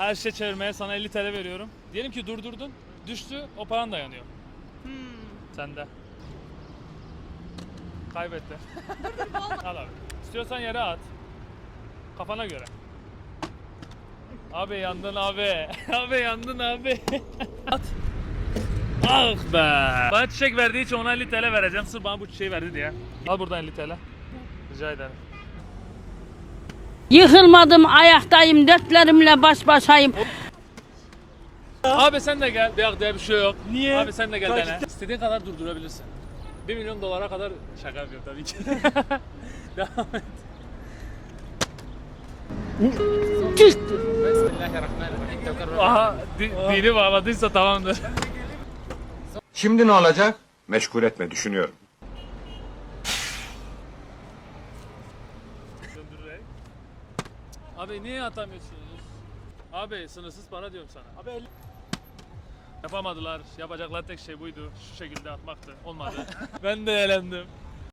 Her şey çevirmeye sana 50 TL veriyorum. Diyelim ki durdurdun. Düştü. O paran dayanıyor. Hmm. Sende. Kaybetti. Al abi. İstiyorsan yere at. Kafana göre. Abi yandın abi. abi yandın abi. at. Ah be. Bana çiçek verdiği için ona 50 TL vereceğim. Sırf bana bu çiçeği verdi diye. Al buradan 50 TL. Rica ederim. Yıkılmadım ayaktayım dertlerimle baş başayım. Abi sen de gel. Yok diye bir şey yok. Niye? Abi sen de gel Kaç- dene. İstediğin kadar durdurabilirsin. 1 milyon dolara kadar şaka yapıyorum tabii ki. Devam et. Aha, di, dini bağladıysa tamamdır. Şimdi ne olacak? Meşgul etme, düşünüyorum. Abi niye atamıyorsunuz? Abi sınırsız para diyorum sana. Abi el- Yapamadılar. Yapacaklar tek şey buydu. Şu şekilde atmaktı. Olmadı. ben de eğlendim.